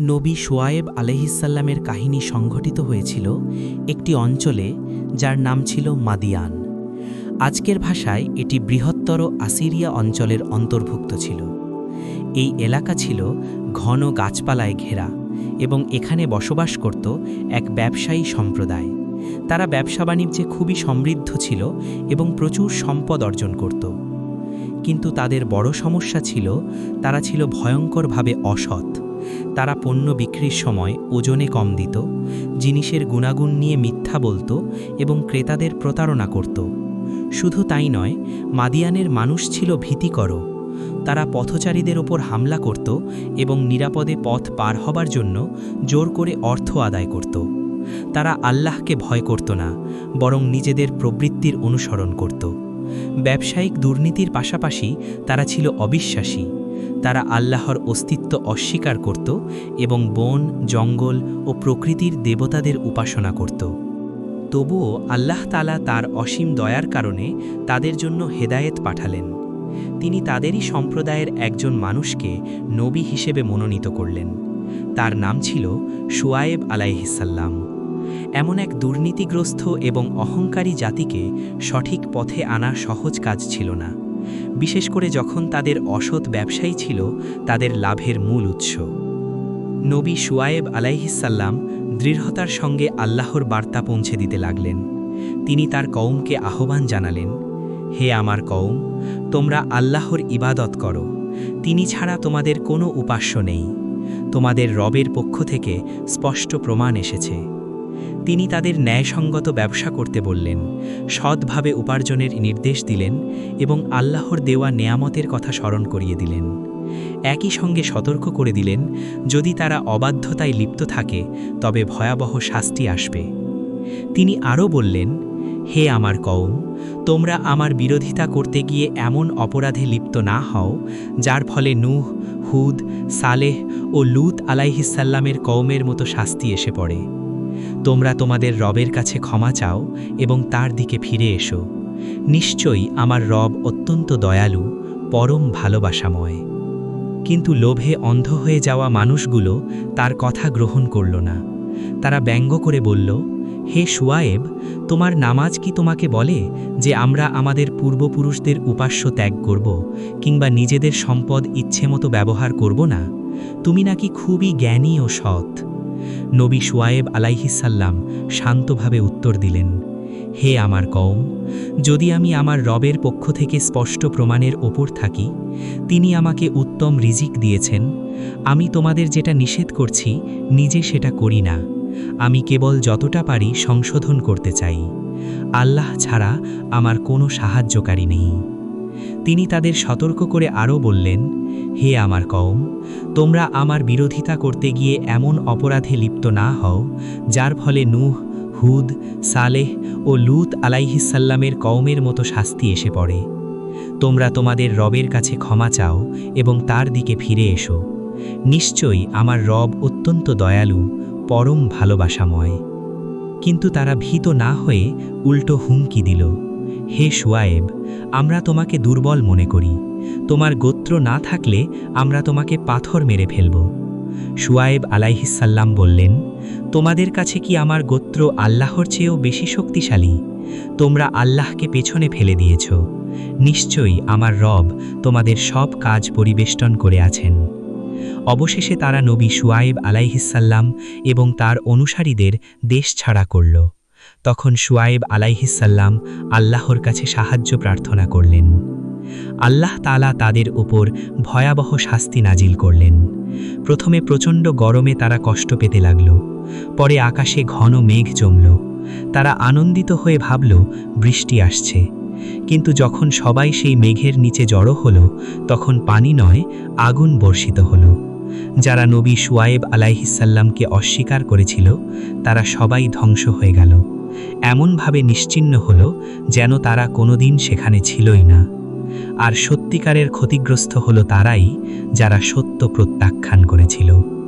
নবী সোয়ায়েব আলহিসাল্লামের কাহিনী সংঘটিত হয়েছিল একটি অঞ্চলে যার নাম ছিল মাদিয়ান। আজকের ভাষায় এটি বৃহত্তর আসিরিয়া অঞ্চলের অন্তর্ভুক্ত ছিল। এই এলাকা ছিল ঘন গাছপালায় ঘেরা এবং এখানে বসবাস করত এক ব্যবসায়ী সম্প্রদায়। তারা ব্যবসা বাণিজ্যে খুবই সমৃদ্ধ ছিল এবং প্রচুর সম্পদ অর্জন করত। কিন্তু তাদের বড় সমস্যা ছিল, তারা ছিল ভয়ঙ্করভাবে অসৎ। তারা পণ্য বিক্রির সময় ওজনে কম দিত, জিনিসের গুণাগুণ নিয়ে মিথ্যা বলত এবং ক্রেতাদের প্রতারণা করত। শুধু তাই নয়, মাদিয়ানের মানুষ ছিল ভীতিকর। তারা পথচারীদের ওপর হামলা করত এবং নিরাপদে পথ পার হবার জন্য জোর করে অর্থ আদায় করত। তারা আল্লাহকে ভয় করত না, বরং নিজেদের প্রবৃত্তির অনুসরণ করত। ব্যবসায়িক দুর্নীতির পাশাপাশি তারা ছিল অবিশ্বাসী। তারা আল্লাহর অস্তিত্ব অস্বীকার করত এবং বন, জঙ্গল ও প্রকৃতির দেবতাদের উপাসনা করত। তবুও আল্লাহ তালা তার অসীম দয়ার কারণে তাদের জন্য হেদায়েত পাঠালেন। তিনি তাদেরই সম্প্রদায়ের একজন মানুষকে নবী হিসেবে মনোনীত করলেন। তার নাম ছিল সুয়ায়েব আলাইহিসাল্লাম এমন এক দুর্নীতিগ্রস্ত এবং অহংকারী জাতিকে সঠিক পথে আনা সহজ কাজ ছিল না। বিশেষ করে যখন তাদের অসৎ ব্যবসায়ী ছিল, তাদের লাভের মূল উৎস। নবী সুয়ায়েব আলাইহিসাল্লাম দৃঢ়তার সঙ্গে আল্লাহর বার্তা পৌঁছে দিতে লাগলেন। তিনি তার কৌমকে আহ্বান জানালেন, হে আমার কৌম তোমরা আল্লাহর ইবাদত করো। তিনি ছাড়া তোমাদের কোনো উপাস্য নেই। তোমাদের রবের পক্ষ থেকে স্পষ্ট প্রমাণ এসেছে। তিনি তাদের ন্যায়সঙ্গত ব্যবসা করতে বললেন, সৎভাবে উপার্জনের নির্দেশ দিলেন এবং আল্লাহর দেওয়া নেয়ামতের কথা স্মরণ করিয়ে দিলেন। একই সঙ্গে সতর্ক করে দিলেন, যদি তারা অবাধ্যতায় লিপ্ত থাকে, তবে ভয়াবহ শাস্তি আসবে। তিনি আরও বললেন, হে আমার কওম, তোমরা আমার বিরোধিতা করতে গিয়ে এমন অপরাধে লিপ্ত না হও, যার ফলে নূহ, হুদ, সালেহ ও লুত আলাইহিসাল্লামের কওমের মতো শাস্তি এসে পড়ে। তোমরা তোমাদের রবের কাছে ক্ষমা চাও এবং তার দিকে ফিরে এসো। নিশ্চয়ই আমার রব অত্যন্ত দয়ালু, পরম ভালোবাসাময়। কিন্তু লোভে অন্ধ হয়ে যাওয়া মানুষগুলো তার কথা গ্রহণ করল না। তারা ব্যঙ্গ করে বলল, হে সুয়ায়েব, তোমার নামাজ কি তোমাকে বলে যে আমরা আমাদের পূর্বপুরুষদের উপাস্য ত্যাগ করব কিংবা নিজেদের সম্পদ ইচ্ছেমতো ব্যবহার করব না? তুমি নাকি খুবই জ্ঞানী ও সৎ। নবী সুয়ায়েব আলাইহিসাল্লাম শান্তভাবে উত্তর দিলেন, হে আমার কওম, যদি আমি আমার রবের পক্ষ থেকে স্পষ্ট প্রমাণের ওপর থাকি, তিনি আমাকে উত্তম রিজিক দিয়েছেন, আমি তোমাদের যেটা নিষেধ করছি, নিজে সেটা করি না। আমি কেবল যতটা পারি সংশোধন করতে চাই। আল্লাহ ছাড়া আমার কোনো সাহায্যকারী নেই। তিনি তাদের সতর্ক করে আরও বললেন, হে আমার কওম, তোমরা আমার বিরোধিতা করতে গিয়ে এমন অপরাধে লিপ্ত না হও, যার ফলে নূহ, হুদ, সালেহ ও লুত আলাইহিসাল্লামের কওমের মতো শাস্তি এসে পড়ে। তোমরা তোমাদের রবের কাছে ক্ষমা চাও এবং তার দিকে ফিরে এসো। নিশ্চয়ই আমার রব অত্যন্ত দয়ালু, পরম ভালোবাসাময়। কিন্তু তারা ভীত না হয়ে উল্টো হুমকি দিল। হে সুয়ায়েব, আমরা তোমাকে দুর্বল মনে করি। তোমার গোত্র না থাকলে আমরা তোমাকে পাথর মেরে ফেলব। সুয়ায়েব আলাইহিসাল্লাম বললেন, তোমাদের কাছে কি আমার গোত্র আল্লাহর চেয়েও বেশি শক্তিশালী? তোমরা আল্লাহকে পেছনে ফেলে দিয়েছ। নিশ্চয়ই আমার রব তোমাদের সব কাজ পরিবেষ্টন করে আছেন। অবশেষে তারা নবী সুয়াইব আলাইহিসাল্লাম এবং তার অনুসারীদের দেশ ছাড়া করল। তখন সুয়াইব আলাইহিসাল্লাম আল্লাহর কাছে সাহায্য প্রার্থনা করলেন। আল্লাহ তালা তাদের উপর ভয়াবহ শাস্তি নাজিল করলেন। প্রথমে প্রচণ্ড গরমে তারা কষ্ট পেতে লাগল। পরে আকাশে ঘন মেঘ জমল। তারা আনন্দিত হয়ে ভাবল, বৃষ্টি আসছে। কিন্তু যখন সবাই সেই মেঘের নিচে জড়ো হলো, তখন পানি নয়, আগুন বর্ষিত হলো। যারা নবী সুয়ায়েব আলাইহিসাল্লামকে অস্বীকার করেছিল, তারা সবাই ধ্বংস হয়ে গেল। এমনভাবে নিশ্চিন্ন হল যেন তারা কোনোদিন সেখানে ছিলই না। আর সত্যিকারের ক্ষতিগ্রস্ত হলো তারাই যারা সত্য প্রত্যাখ্যান করেছিল।